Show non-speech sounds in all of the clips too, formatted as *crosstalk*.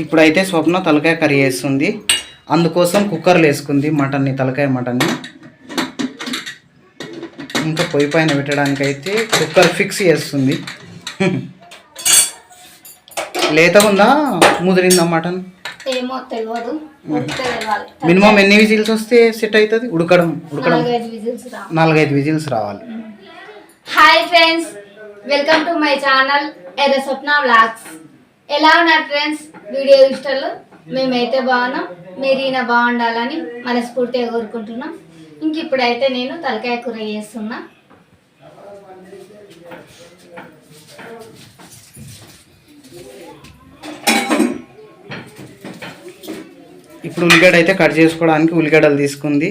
ఇప్పుడైతే స్వప్న తలకాయ కర్రీ వేస్తుంది అందుకోసం కుక్కర్లు వేసుకుంది మటన్ని తలకాయ మటన్ని. ఇంకా పొయ్యి పైన పెట్టడానికి అయితే కుక్కర్ ఫిక్స్ చేస్తుంది. లేత ఉందా ముదిరిందా మటన్? ఏమో తెలియదు మినిమం ఎన్ని విజిల్స్ వస్తే సెట్ అవుతుంది? ఉడకడం ఉడకడం. నాలుగైదు విజిల్స్ రావాలి. Hi friends welcome to my channel Swapna vlogs. ఎలా ఉన్నారు ఫ్రెండ్స్ వీడియో ఇష్టాలు మేమైతే బాగున్నాం. మీరు బాగుండాలని మనస్ఫూర్తిగా కోరుకుంటున్నాం. ఇంక ఇప్పుడైతే నేను తలకాయ కూర చేస్తున్నా. ఇప్పుడు ఉల్లిగడ్డ అయితే కట్ చేసుకోవడానికి ఉల్లిగడ్డలు తీసుకుంది.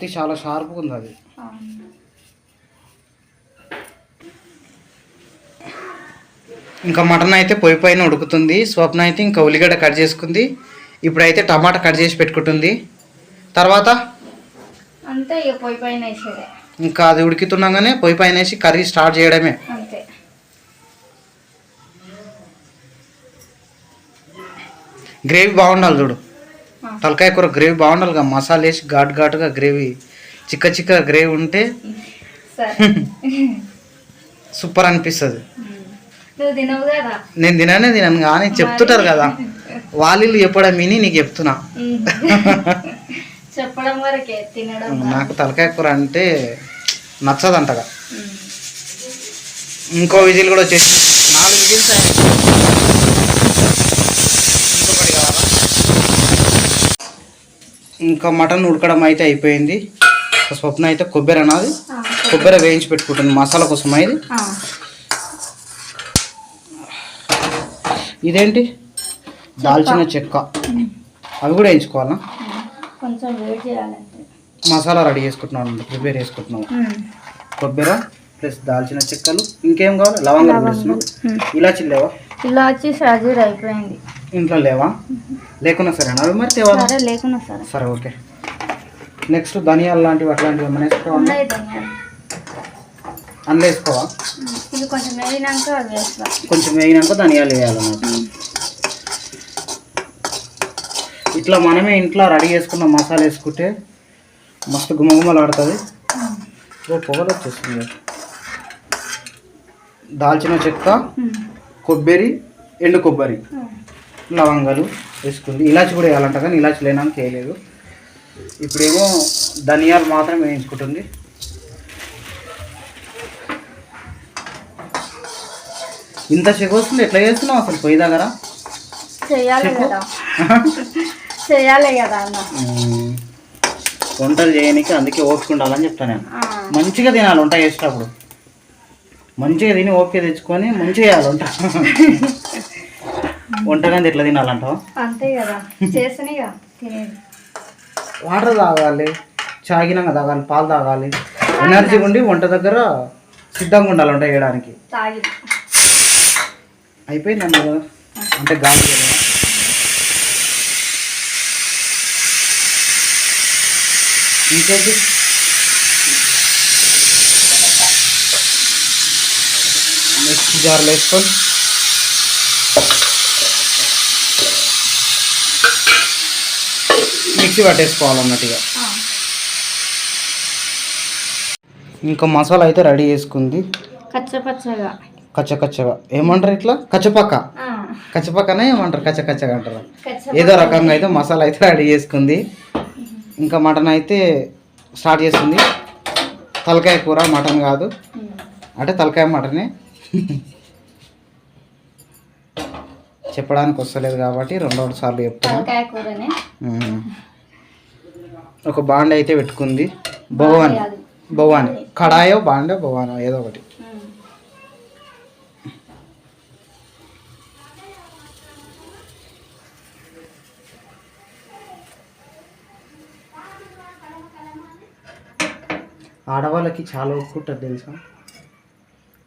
కత్తి చాలా షార్ప్గా ఉంది అది ఇంకా మటన్ అయితే పొయ్యి పైన ఉడుకుతుంది. స్వప్న అయితే ఇంకా ఉల్లిగడ్డ కట్ చేసుకుంది. ఇప్పుడైతే టమాటా కట్ చేసి పెట్టుకుంటుంది. తర్వాత అంతే ఇక పొయ్యి పైన వేసేదే. ఇంకా అది ఉడుకుతుండగానే పొయ్యి పైన వేసి కర్రీ స్టార్ట్ చేయడమే. అంతే. గ్రేవీ బాగుండాలి చూడు. తలకాయ కూర గ్రేవీ బాగుండాలి కదా. మసాలా వేసి ఘాటు ఘాటుగా గ్రేవీ చిక్క చిక్క గ్రేవీ ఉంటే *laughs* సూపర్ అనిపిస్తుంది. నేను తిననే తినను కానీ చెప్తుంటారు కదా. *laughs* వాళ్ళు చెప్పడం విని నీకు చెప్తున్నా. *laughs* చెప్పడం వరకే తినడం నాకు తలకాయ కూర అంటే నచ్చదంటగా ఉమ్. ఇంకో విజిల్ కూడా వచ్చేసి నాలుగు విజిల్స్ ఇంకొకటి కావాలా ఇంకా మటన్ ఉడకడం అయితే అయిపోయింది. స్వప్న అయితే కొబ్బరి అన్నది కొబ్బరి వేయించి పెట్టుకుంటుంది మసాలా కోసం ఇది. ఇదేంటి? దాల్చిన చెక్క. అవి కూడా వేయించుకోవాలా? మసాలా రెడీ చేసుకుంటున్నాం ప్రిపేర్ చేసుకుంటున్నాం. కొబ్బరి ప్లస్ దాల్చిన చెక్కలు ఇంకేం కావాలి? లవంగాలు వేస్తున్నాం. ఇలాచి లేవా? ఇలా వచ్చి షాజీర్ అయిపోయింది. ఇంట్లో లేవా? లేకున్నా సరేనా? అవి మరి తేవాలా? సరే లేకున్నా సరే. సరే ఓకే. నెక్స్ట్ ధనియాలు లాంటివి అట్లాంటివి ఏమైనా వేసుకోవాలి ఉన్నాయి ధనియాలు. అందులో వేసుకోవా. ఇది కొంచెం అవి వేస్తా కొంచెం వేగినాక ధనియాలు వేయాలన్నమాట ఇట్లా మనమే ఇంట్లో రెడీ చేసుకున్న మసాలా వేసుకుంటే మస్తు గుమగుమలు ఆడుతుంది ఓ పొగలు వచ్చేస్తుంది దాల్చిన చెక్క. కొబ్బరి ఎండు కొబ్బరి. లవంగాలు వేసుకుంది. ఇలాచి కూడా వేయాలంట కానీ ఇలాచి లేనాక వేయలేదు. ఇప్పుడేమో ధనియాలు మాత్రం వేయించుకుంటుంది. ఇంత చెగ వస్తుంది. ఎట్లా చేస్తున్నావు అసలు పొయ్యి దగ్గర. కదా. వంటలు చేయడానికి అందుకే ఓపిక ఉండాలని చెప్తాను నేను. మంచిగా తినాలి వంట చేసేటప్పుడు. మంచిగా తిని ఓపిక తెచ్చుకొని మంచిగా చేయాలి వంట. *laughs* వంటగానే ఎట్లా తినాలంటావు? అంతే కదా. చేసినగా తినేది. వాటర్ తాగాలి చాగినాక తాగాలి పాలు తాగాలి. ఎనర్జీ ఉండి వంట దగ్గర సిద్ధంగా ఉండాలి వంట చేయడానికి. అయిపోయింది అన్న కదా అంటే గాలి. ఇంకేంటి? నెక్స్ట్ జార్లో వేసుకొని మిక్సీ పట్టేసుకోవాలన్నట్టుగా ఆ. ఇంకా మసాలా అయితే రెడీ చేసుకుంది. కచ్చపచ్చగా. కచ్చకచ్చగా. ఏమంటారు ఇట్లా? కచ్చపక్క. కచ్చపక్కనే ఏమంటారు? కచ్చకచ్చగా అంటారు. ఏదో రకంగా అయితే మసాలా అయితే రెడీ చేసుకుంది. ఇంకా మటన్ అయితే స్టార్ట్ చేస్తుంది. తలకాయ కూర మటన్ కాదు. అంటే తలకాయ మటనే. చెప్పడానికి వస్తలేదు కాబట్టి రెండు రెండు సార్లు చెప్తాను. ఒక బాండ్ అయితే పెట్టుకుంది. భవాని. భవాని. కడాయో బాండో భవానో ఏదో ఒకటి. ఆడవాళ్ళకి చాలా ఒప్పుకుంటారు తెలుసా?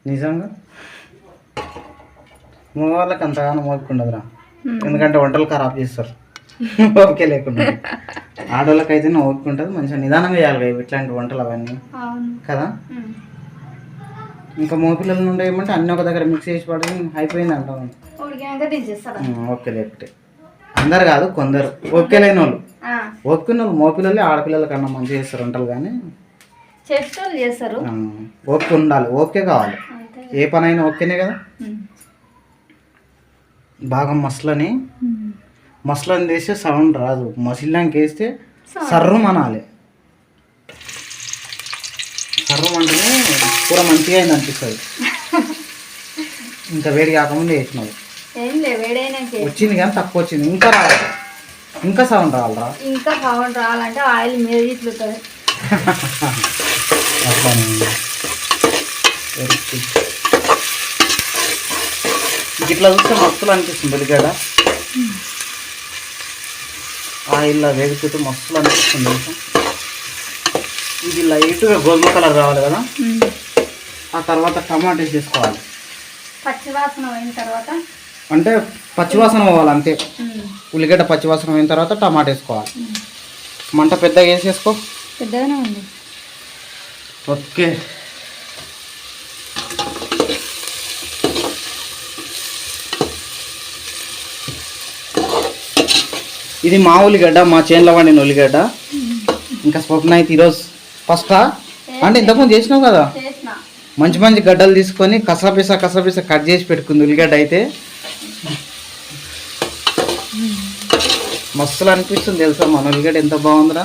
నిజంగా? మగవాళ్ళకి అంతగానో ఓపిక ఉండదురా. ఎందుకంటే వంటలు ఖరాబ్ చేస్తారు. *laughs* ఓకే లేకుండా. *laughs* ఆడవాళ్ళకైతే ఓపిక ఉంటుంది మంచిగా నిదానంగా చేయాలి ఇట్లాంటి వంటలు అవన్నీ. అవును. కదా. ఇంకా మోపిల్లల నుండి ఏమంటే అన్ని ఒక దగ్గర మిక్స్ చేసి పడి అయిపోయింది అంటాం ఓకే లేకపోతే. అందరు కాదు కొందరు. ఓకే లేని వాళ్ళు ఓకే వాళ్ళు మోపిల్లలే ఆడపిల్లల కన్నా మంచిగా చేస్తారు వంటలు కానీ. చేస్తారు. ఓకే ఉండాలి ఓకే కావాలి. ఏ పని అయినా ఓకేనే కదా. బాగా మసలని. మసలని తీస్తే సౌండ్ రాదు. మసిల్లాంకి వేస్తే సర్రు అనాలి. సర్రు అంటేనే కూర మంచిగా అయింది అనిపిస్తుంది. ఇంకా వేడి కాకముందే వేసినావు వచ్చింది కానీ తక్కువ వచ్చింది. ఇంకా రావాలి ఇంకా సౌండ్ రావాలరా? ఇంకా సౌండ్ రావాలంటే ఆయిల్ మీద ఇట్లుతుంది. ఇట్లా చూస్తే మస్తులు అనిపిస్తుంది ఉల్లిగడ్డ ఆయిల్లో వేగుతుంటే మస్తులు అనిపిస్తుంది? ఇది లైట్గా గోధుమ కలర్ రావాలి కదా? ఆ తర్వాత టమాటా వేసేసుకోవాలి. పచ్చివాసన అయిన తర్వాత? అంటే పచ్చివాసన పోవాలి అంతే. ఉల్లిగడ్డ పచ్చివాసన అయిన తర్వాత టమాటా వేసుకోవాలి. మంట పెద్దగా వేసేసుకో. పెద్దగానే ఉంది. ఓకే. ఇది మా ఉల్లిగడ్డ మా చేనులో వండిన ఉల్లిగడ్డ. ఇంకా స్వప్న అయితే ఈరోజు ఫస్టా అంటే ఇంతకుముందు చేసినావు కదా? మంచి మంచి గడ్డలు తీసుకొని కసపిస కసపిస కట్ చేసి పెట్టుకుంది ఉల్లిగడ్డ అయితే. మస్తులు అనిపిస్తుంది తెలుసా మన ఉల్లిగడ్డ ఎంత బాగుందిరా.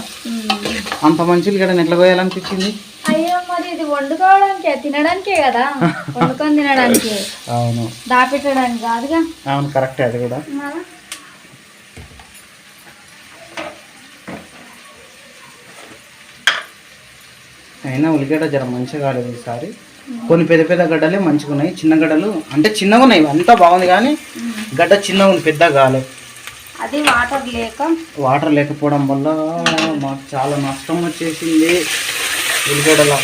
అంత మంచి ఉల్లిగడ్డని ఎట్లా మరి ఇది వండుకోవడానికే తినడానికే కదా? వండుకొని తినడానికి. *laughs* అవును. దాపెట్టడానికి కాదుగా? అవును కరెక్టే అది కూడా. అయినా ఉల్లిగడ్డ జర మంచిగా కాలేదు ఈసారి. కొన్ని పెద్ద పెద్ద గడ్డలే మంచిగా ఉన్నాయి. చిన్న గడ్డలు అంటే చిన్నగా ఉన్నాయి అంతా బాగుంది కానీ గడ్డ చిన్నగా ఉంది పెద్ద కాలేదు అది వాటర్ లేక? వాటర్ లేకపోవడం వల్ల మాకు చాలా నష్టం వచ్చేసింది ఉల్లిగడ్డలో.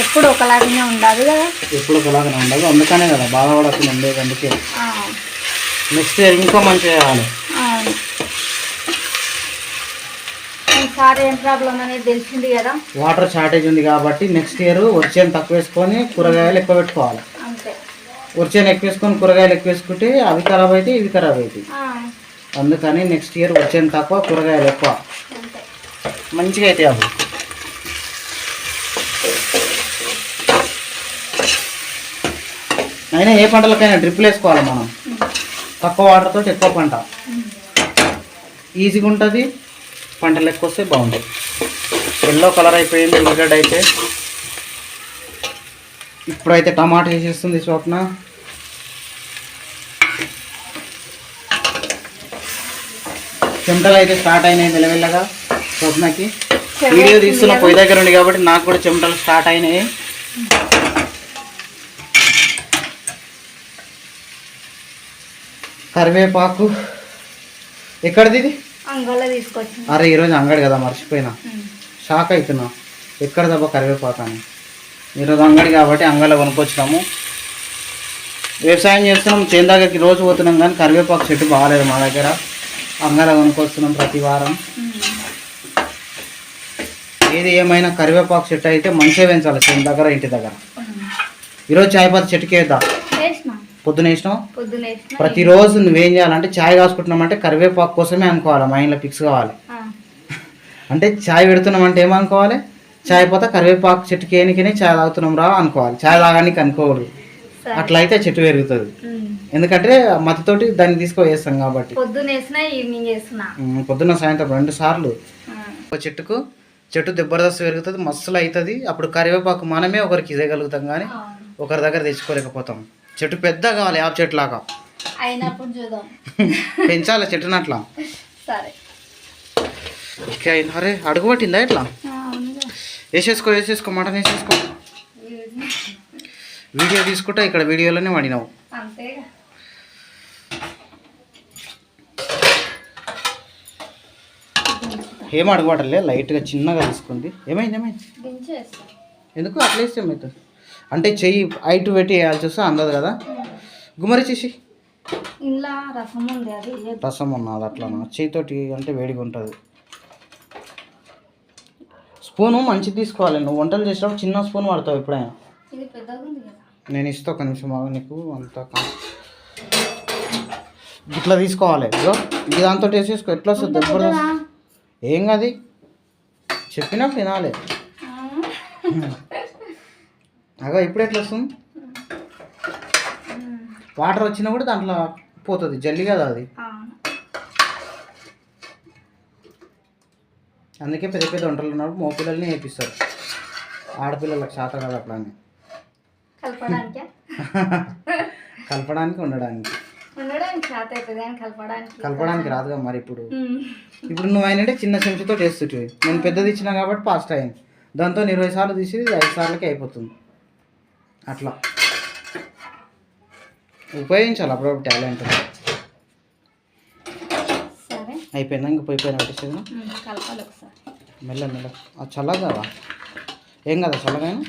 ఎప్పుడు ఒకలాగానే ఉండదు కదా? ఎప్పుడు ఒకలాగానే ఉండదు అందుకనే కదా బాధపడకుండా ఉండేది అందుకే. నెక్స్ట్ ఇయర్ ఇంకా మంచిగా చేయాలి ఏం ప్రాబ్లం అనేది తెలిసింది కదా. వాటర్ షార్టేజ్ ఉంది కాబట్టి నెక్స్ట్ ఇయర్ వచ్చేది తక్కువ వేసుకొని కూరగాయలు ఎక్కువ పెట్టుకోవాలి. అంతే. ఎక్కువ వేసుకొని కూరగాయలు ఎక్కువ వేసుకుంటే అవి ఖరాబ్ అవుతాయి ఇవి ఖరాబ్ అవుతాయి అందుకని నెక్స్ట్ ఇయర్ వచ్చేది తక్కువ కూరగాయలు ఎక్కువ. మంచిగా అవుతాయి అవి. అయినా ఏ పంటలకైనా డ్రిప్లు వేసుకోవాలి మనం. తక్కువ వాటర్తో ఎక్కువ పంట. ఈజీగా ఉంటుంది. పంటలు ఎక్కువ వస్తే బాగుంటాయి. ఎల్లో కలర్ అయిపోయింది ఉల్లిగడ్డ అయితే. ఇప్పుడైతే టమాటా వేసేస్తుంది స్వప్న. చెమటలు అయితే స్టార్ట్ అయినాయి మెల్లమెల్లగా స్వప్నకి. వీడియో తీస్తున్న పొయ్యి దగ్గర ఉంది కాబట్టి నాకు కూడా చెమటలు స్టార్ట్ అయినాయి. కరివేపాకు. ఎక్కడిది ఇది? అంగోలో అరే ఈరోజు అంగడి కదా మర్చిపోయినా. షాక్ అవుతున్నా ఎక్కడ దెబ్బ కరివేపాకు అని ఈరోజు అంగడి కాబట్టి అంగడిలో కొనుక్కొచ్చినాము. వ్యవసాయం చేస్తున్నాం చేను దగ్గరికి రోజు పోతున్నాం కానీ కరివేపాకు చెట్టు బాగాలేదు మా దగ్గర. అంగడిలో కొనుక్కొస్తున్నాం ప్రతి వారం. ఏది ఏమైనా కరివేపాకు చెట్టు అయితే మంచిగా పెంచాలి చేను దగ్గర ఇంటి దగ్గర. ఈరోజు చాయ్ పత్తి చెట్టుకి వేద్దాం పొద్దున వేసినాం పొద్దున వేసిన ప్రతిరోజు నువ్వేం చేయాలంటే చాయ్ కాసుకుంటున్నామంటే కరివేపాకు కోసమే అనుకోవాలి మైండ్లో ఫిక్స్ కావాలి. *laughs* అంటే చాయ్ పెడుతున్నామంటే ఏమనుకోవాలి? చాయ్ పోతే కరివేపాకు చెట్టుకి ఏనికనే చాయ్ తాగుతున్నాం రా అనుకోవాలి. చాయ్ తాగానికి అనుకోకూడదు. అట్లయితే చెట్టు పెరుగుతుంది. ఎందుకంటే మతితోటి దాన్ని కాబట్టి. ఈవినింగ్ వేసిన ఉమ్, పొద్దున్న సాయంత్రం రెండు సార్లు. ఒక చెట్టుకు చెట్టు జబర్దస్త్ పెరుగుతుంది మస్తులు అవుతుంది అప్పుడు కరివేపాకు మనమే ఒకరికి ఇవ్వగలుగుతాం కానీ. ఒకరి దగ్గర తెచ్చుకోలేకపోతాం. చెట్టు పెద్ద కావాలి యాప్ చెట్టు లాగా. అయినప్పుడు చూద్దాం. *laughs* పెంచాలి చెట్టుని అట్లా సరే ఓకే అరే అడుగు పట్టిందా ఇట్లా. వేసేసుకో వేసేసుకో మటన్ వేసేసుకో. వీడియో తీసుకుంటా ఇక్కడ వీడియోలోనే వాడినావు. ఏం అడగబడలే లైట్గా చిన్నగా తీసుకుంది. ఏమైంది ఏమైంది? ఎందుకు అట్లా ఇస్తే ఏమవుతుంది అంటే చెయ్యి హైట్ పెట్టి వేయాల్సి వస్తే అందదు కదా? గుమ్మరి చేసి రసం ఉంది అది వేయద్దు. రసం ఉన్నది అట్లా చేతితోటి అంటే వేడిగా ఉంటుంది. స్పూను మంచిది తీసుకోవాలి. నువ్వు వంటలు చేసినప్పుడు చిన్న స్పూన్ వాడతావు ఎప్పుడైనా? ఇది నేను ఇస్తా ఒక నిమిషం నీకు అంత ఇట్లా తీసుకోవాలి. ఇగో ఇది దాంతో వేసేసుకో ఎట్లా వస్తుంది? పెద్దదా? ఏం కాదు. చెప్పినప్పుడు తినాలి. అగో ఇప్పుడు ఎట్లా వస్తుంది? వాటర్ వచ్చినా కూడా దాంట్లో పోతుంది జల్లి కదా అది. అందుకే పెద్ద పెద్ద వంటలు ఉన్నప్పుడు మగ పిల్లల్ని నేర్పిస్తారు. ఆడపిల్లలకు శాత కాదు అట్లా అని కలపడానికే ఉండడానికి. కలపడానికి రాదుగా మరి ఇప్పుడు. ఇప్పుడు నువ్వు అయినంటే చిన్న చెంచుతో చేస్తుంటివి. నేను పెద్దది ఇచ్చినా కాబట్టి ఫాస్ట్ అయింది. దాంతో ఇరవై సార్లు తీసి ఐదు సార్లకి అయిపోతుంది. అట్లా. ఉపయోగించాలి అప్పుడప్పుడు టాలెంట్. అయిపోయిందా? ఇంక పోయి పోయిన పెట్టేసేది ఉమ్, కలపాలి ఒకసారి. మెల్ల మెల్ల. చల్లగా ఏం కదా చల్లగైనా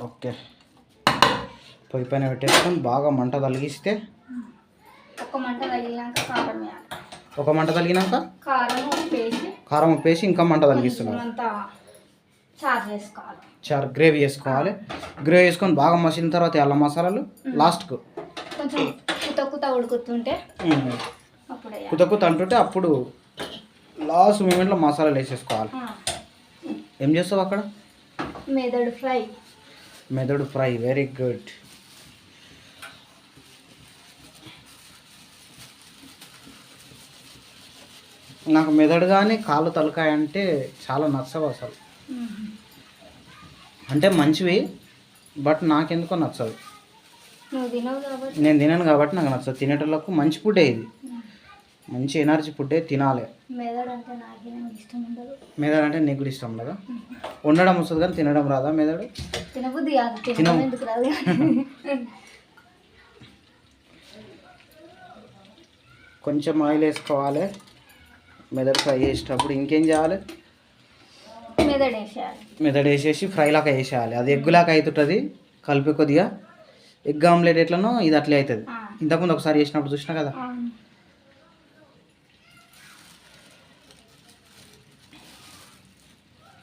ఓకే పొయ్యి పైన పెట్టేసుకొని బాగా మంట తలిగిస్తే ఒక మంట తగిలినాక కారం ఒక మంట తలిగినాక కారం ఉప్పేసి ఇంకా మంట తలిగిస్తున్నారు. అంత చారు చేసుకోవాలి. చారు గ్రేవీ వేసుకోవాలి గ్రేవీ వేసుకొని బాగా మసిన తర్వాత అల్లం మసాలాలు లాస్ట్కు. కొంచెం కుత కుత ఉడుకుతుంటే అప్పుడు వేయాలి. కుత కుత అంటుంటే అప్పుడు లాస్ట్ మూమెంట్లో మసాలాలు వేసేసుకోవాలి. ఏం చేస్తావు అక్కడ? మెదడు ఫ్రై. మెదడు ఫ్రై వెరీ గుడ్. నాకు మెదడు కానీ కాళ్ళు తలకాయ అంటే చాలా నచ్చవు అసలు. అంటే మంచివి బట్ నాకెందుకో నచ్చదు. నేను తినను కాబట్టి నాకు నచ్చదు. తినేటోళ్ళకు మంచి ఫుడ్డే ఇది. మంచి ఎనర్జీ ఫుడ్డే తినాలి. మెదడు అంటే నాకేం ఉండదు. కూడా ఇష్టం లేదా వండడం వస్తుంది కానీ తినడం రాదా మెదడు? తినవు. *laughs* కొంచెం ఆయిల్ వేసుకోవాలి. మెదడు ఫ్రై చేసేటప్పుడు ఇంకేం చేయాలి? మెదడు వేసేసి ఫ్రై లాగా వేసేయాలి. అది ఎగ్గులాగా అవుతుంటుంది కలిపి కొద్దిగా. ఎగ్ ఆమ్లెట్ ఎట్లనో ఇది అట్లే అవుతుంది. ఇంతకుముందు ఒకసారి చేసినప్పుడు చూసినా కదా.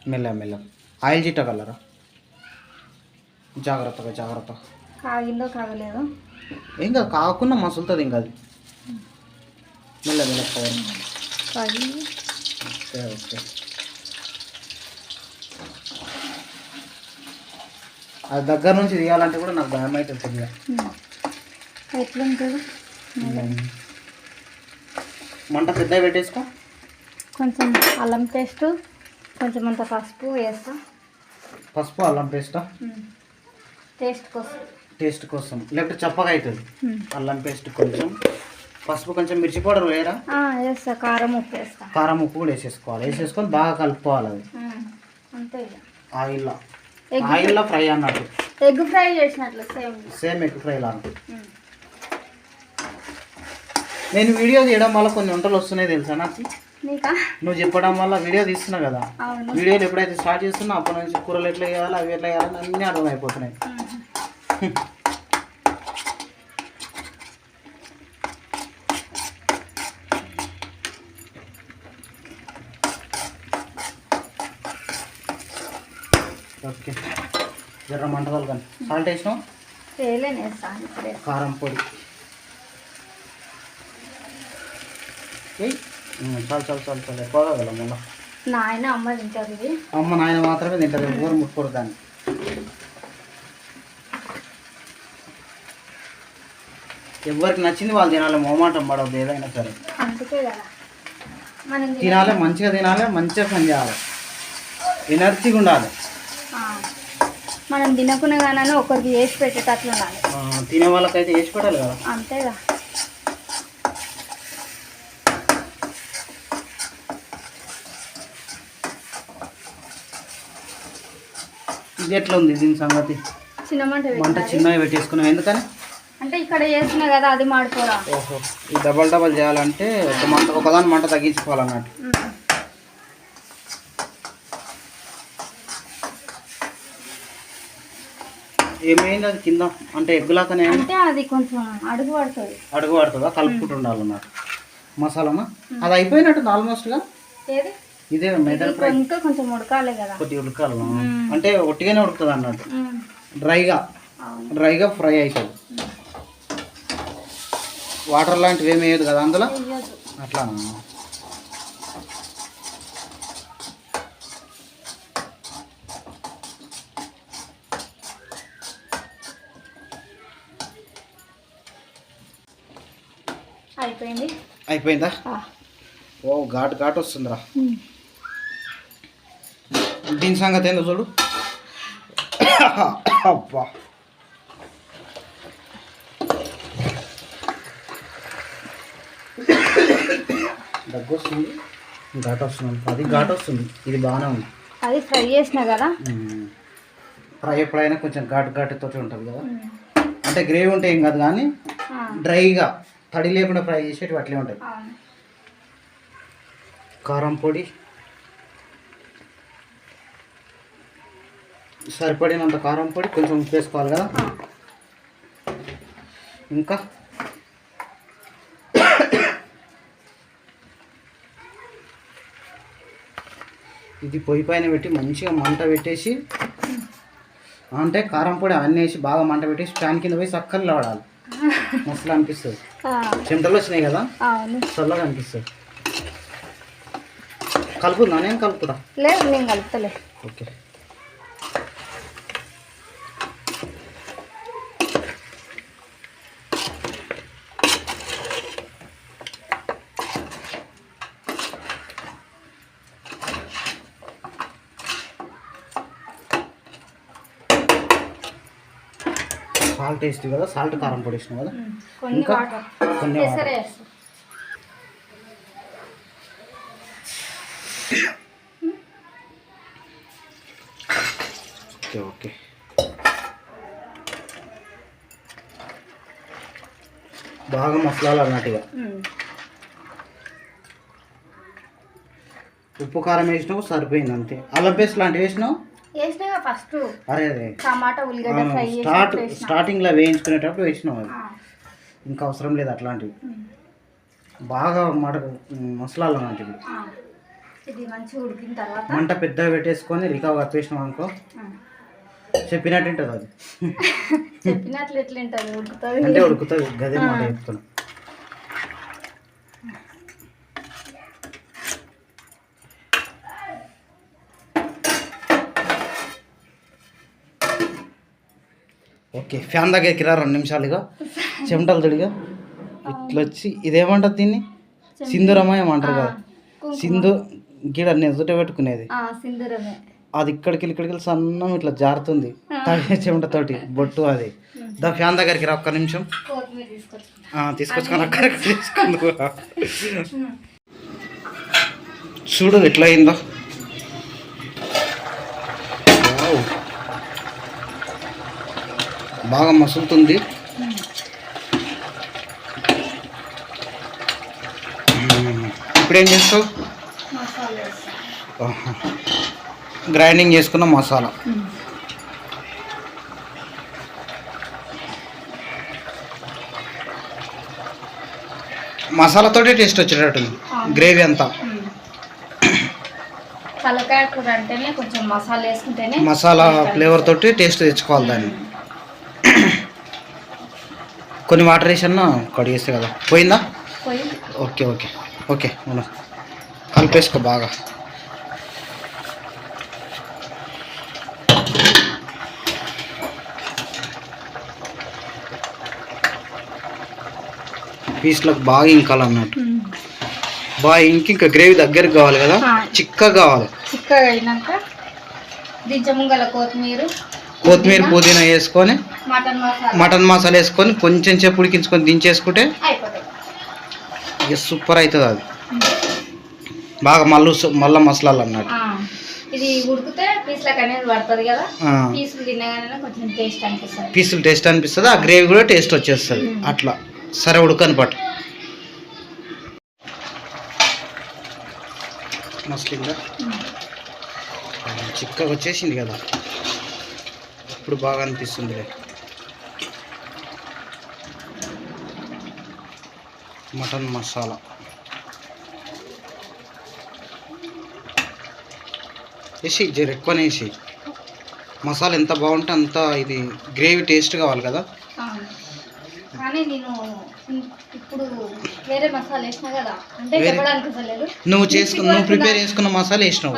మెల్ల మెల్ల. ఆయిల్ చిట్ట కలరా? జాగ్రత్తగా జాగ్రత్త కాగిందో కాగలేదు? ఏం కాదు కాకుండా మసులుతుంది ఇంకా అది. మెల్ల మెల్ల కాగింది ఓకే ఓకే అది దగ్గర నుంచి తీయాలంటే కూడా నాకు భయం అవుతుంది కొద్దిగా ఎట్లుంటుంది? మంట పెద్దగా పెట్టేసుకో. కొంచెం అల్లం పేస్ట్ కొంచెం అంత పసుపు వేస్తా. పసుపు అల్లం పేస్ట్? టేస్ట్ కోసం. టేస్ట్ కోసం. లేకపోతే చప్పగా అవుతుంది. అల్లం పేస్ట్ కొంచెం. పసుపు కొంచెం మిర్చి పౌడర్ వేయరా? వేస్తా. కారం ఉప్పు వేస్తా. కారం ఉప్పు కూడా వేసేసుకోవాలి. వేసేసుకొని బాగా కలుపుకోవాలి అది. అంతే ఆయిల్లో. ఆయిల్లో ఫ్రై అన్నట్టు. ఎగ్ ఫ్రై చేసినట్లు సేమ్. సేమ్ ఎగ్ ఫ్రై లాగా. నేను వీడియో తీయడం వల్ల కొన్ని వంటలు వస్తున్నాయి తెలుసా నాకు? నువ్వు చెప్పడం వల్ల వీడియో తీస్తున్నా కదా. వీడియోలు ఎప్పుడైతే స్టార్ట్ చేస్తున్నా అప్పటి నుంచి కూరలు ఎట్లా చేయాలి అవి ఎట్లా చేయాలని అన్నీ అర్థమైపోతున్నాయి *laughs* ఉమ్. ఓకే జర్ర మంటలు కానీ. సాల్ట్ వేసినాం వేయలేను వేస్తాను ఇప్పుడు. వేస్తా. కారం పొడి. చాలు చాలు చాలు చాలు. ఎక్కువ కదా మళ్ళీ. నాయన అమ్మ తింటారు ఇది. అమ్మ నాయన మాత్రమే తింటారు ఎవరు ముట్టుకోరు దాన్ని. ఎవరికి నచ్చింది వాళ్ళు తినాలి మొహమాటం పడవద్దు ఏదైనా సరే. అందుకే కదా. తినాలి. మంచిగా తినాలి మంచిగా పని చేయాలి. ఎనర్జీగా ఉండాలి. మనం తినకునే కానీ ఒకరికి వేసి పెట్టేటట్లు ఉండాలి. తినే వాళ్ళకైతే వేసి పెట్టాలి కదా? అంతేగా. ఇది ఎట్లా ఉంది దీని సంగతి? చిన్న మంట మంట పెట్టాలి చిన్నగా పెట్టేసుకున్నాం. ఎందుకని? అంటే ఇక్కడ చేస్తున్నా కదా అది మాడిపోరా ఓహో. ఈ డబల్ డబల్ చేయాలంటే ఒక మంట ఒకదాని మంట తగ్గించుకోవాలన్నట్టు. ఏమైంది అది కింద? అంటే ఎగ్గులాకనే అంటే అది కొంచెం అడుగు పడుతుంది. అడుగు పడుతుందా? కలుపుకుంటూ ఉండాలన్నట్టు మసాలానా? అది అయిపోయినట్టుంది ఆల్మోస్ట్గా ఏది? ఇదే మెదడు ఫ్రై. ఇంకా కొంచెం ఉడకాలి కదా. కొద్దిగా ఉడకాలి. అంటే ఒట్టిగానే ఉడుకుతుంది అన్నట్టు. డ్రైగా. డ్రైగా ఫ్రై అవుతుంది వాటర్ లాంటివి ఏమి వేయదు కదా అందులో. అట్లా అయిపోయింది. అయిపోయిందా. ఓ ఘాటు ఘాటు వస్తుందిరా. దీని సంగతి ఏందో చూడు. అబ్బా. దగ్గు వస్తుంది. ఘాటు వస్తుంది. అది ఘాటు వస్తుంది. ఇది బాగానే ఉంది. అది ఫ్రై చేసిన కదా. ఫ్రై ఎప్పుడైనా కొంచెం ఘాటు ఘాటుతో ఉంటుంది కదా. అంటే గ్రేవీ ఉంటే ఏం కాదు కానీ. డ్రైగా. తడి లేకుండా ఫ్రై చేసేటివి అట్లే ఉంటాయి. కారం పొడి. సరిపడినంత కారం పొడి కొంచెం ఉప్పు వేసుకోవాలి కదా. ఇంకా? ఇది పొయ్యి పైన పెట్టి మంచిగా మంట పెట్టేసి అంటే కారం పొడి అన్నీ వేసి బాగా మంట పెట్టేసి ఫ్యాన్ కింద పోయి చక్కలు వాడాలి. మస్తు అనిపిస్తుంది. చెమటలు వచ్చినాయి కదా? చల్లగా అనిపిస్తుంది. కలుపుందా నేను కలుపుతా. లేదు నేను కలుపుతలే. ఓకే. సాల్ట్ వేస్తుంది కదా సాల్ట్ కారం పొడి వేసినావు కదా? ఇంకా? కొన్ని వాటర్. Okay okay. బాగా మసాలాలు అన్నట్టుగా. ఉప్పు కారం వేసినావు సరిపోయింది అంతే. అల్లం పేస్ట్ లాంటివి వేసినావు? వేసినాగా ఫస్ట్. అరే అదే టమాటా ఉల్లిగడ్డ ఫ్రై స్టార్ట్ వేసిన స్టార్టింగ్లో వేయించుకునేటప్పుడు వేసినావు అది. ఇంకా అవసరం లేదు అట్లాంటివి. బాగా మడ మసాలాలు అలాంటివి ఆ. ఇది మంచిగా ఉడికిన తర్వాత మంట పెద్దగా పెట్టేసుకొని రికవ్ కప్పేసినాం అనుకో. చెప్పినట్టు ఉంటుంది అది. *laughs* చెప్పినట్లు ఎట్లుంటుంది ఉడుకుతుంది. అంటే ఉడుకుతుంది. గదే మాట చెప్తున్నా. ఓకే ఫ్యాన్ దగ్గరికి రా రెండు నిమిషాలుగా. చెమటలు తడిగా. ఇట్లా వచ్చి ఇదేమంటారు దీన్ని? సింధురమా ఏమంటారు కదా. సింధు గిడ నెదుట పెట్టుకునేది. అది ఇక్కడికి ఇక్కడికి సన్నం ఇట్లా జారుతుంది. తడి చెమటతోటి బొట్టు అది. దా ఫ్యాన్ దగ్గరికి రా ఒక్క నిమిషం. తీసుకొచ్చుకొని అక్కడికి తీసుకుందు చూడు ఎట్లా అయిందో. బాగా మసులుతుంది. ఇప్పుడేం చేస్తావు. గ్రైండింగ్ చేసుకున్న మసాలా. మసాలాతోటే టేస్ట్ వచ్చేటట్టుంది గ్రేవీ అంతా. తలకాయ కూర అంటేనే కొంచెం మసాలా వేసుకుంటేనే మసాలా ఫ్లేవర్ తోటి టేస్ట్ తెచ్చుకోవాలి దాన్ని. కొన్ని వాటర్ వేసన్నా కడిగేస్తే కదా. పోయిందా? పోయి ఓకే ఓకే. ఓకే అవునా. కలిపేసుకో బాగా. పీస్లకు బాగా ఇంకాలన్నట్టు. బాగా ఇంక ఇంకా గ్రేవీ దగ్గరికి కావాలి కదా. చిక్కగా కావాలి. చిక్కగా అయినాక కొత్తిమీర కొత్తిమీర పుదీనా వేసుకొని మటన్ మసాలా. వేసుకొని కొంచెం సేపు ఉడికించుకొని దించేసుకుంటే ఇక సూపర్ అవుతుంది అది. బాగా మల్లు మల్ల మసాలాలు అన్నట్టు. పీసులు టేస్ట్ అనిపిస్తుంది. ఆ గ్రేవీ కూడా టేస్ట్ వచ్చేస్తుంది. అట్లా. సరే ఉడకని పట్టు. మస్లింగా చిక్కగా వచ్చేసింది కదా. ఇప్పుడు బాగా అనిపిస్తుంది మటన్ మసాలా. వేసి జర ఎక్కువనే వేసి. మసాలా ఎంత బాగుంటే అంత ఇది గ్రేవీ టేస్ట్ కావాలి కదా. అవును. కానీ నేను ఇప్పుడు వేరే మసాలా వేసినా కదా అంటే వేరే- చెప్పడానికి అసలు లేదు. నువ్వు చేసుకున్న నువ్వు ప్రిపేర్ చేసుకున్న మసాలా వేసినావు.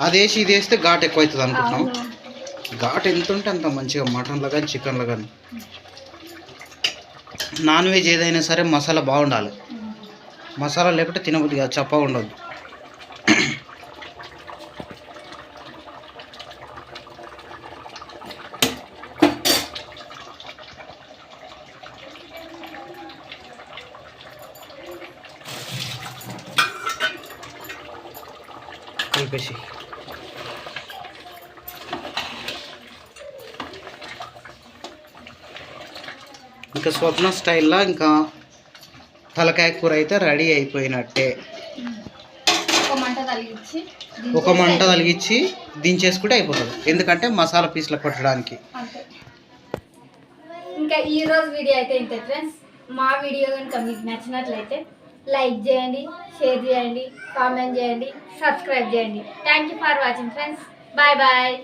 అది వేసి ఇది వేస్తే ఘాట్ ఎక్కువ అవుతుంది అనుకుంటున్నావు ఘాట్ ఎంత ఉంటే అంత మంచిగా మటన్లో కానీ చికెన్లో కానీ. నాన్ వెజ్ ఏదైనా సరే మసాలా బాగుండాలి. మసాలా లేకపోతే తినబుద్ది కాదు చప్పగా ఉండదు కలిపేసి. ఇంకా స్వప్న స్టైల్లో ఇంకా తలకాయ కూర అయితే రెడీ అయిపోయినట్టే. ఒక మంట తలిగించి ఒక మంట తలిగించి దించేసుకుంటే అయిపోతుంది. ఎందుకంటే మసాలా పీసులు కొట్టడానికి. ఇంకా ఈ రోజు వీడియో అయితే ఇంతే ఫ్రెండ్స్. మా వీడియో కనుక మీకు నచ్చినట్లయితే లైక్ చేయండి షేర్ చేయండి కామెంట్ చేయండి సబ్స్క్రైబ్ చేయండి. Thank for watching friends bye bye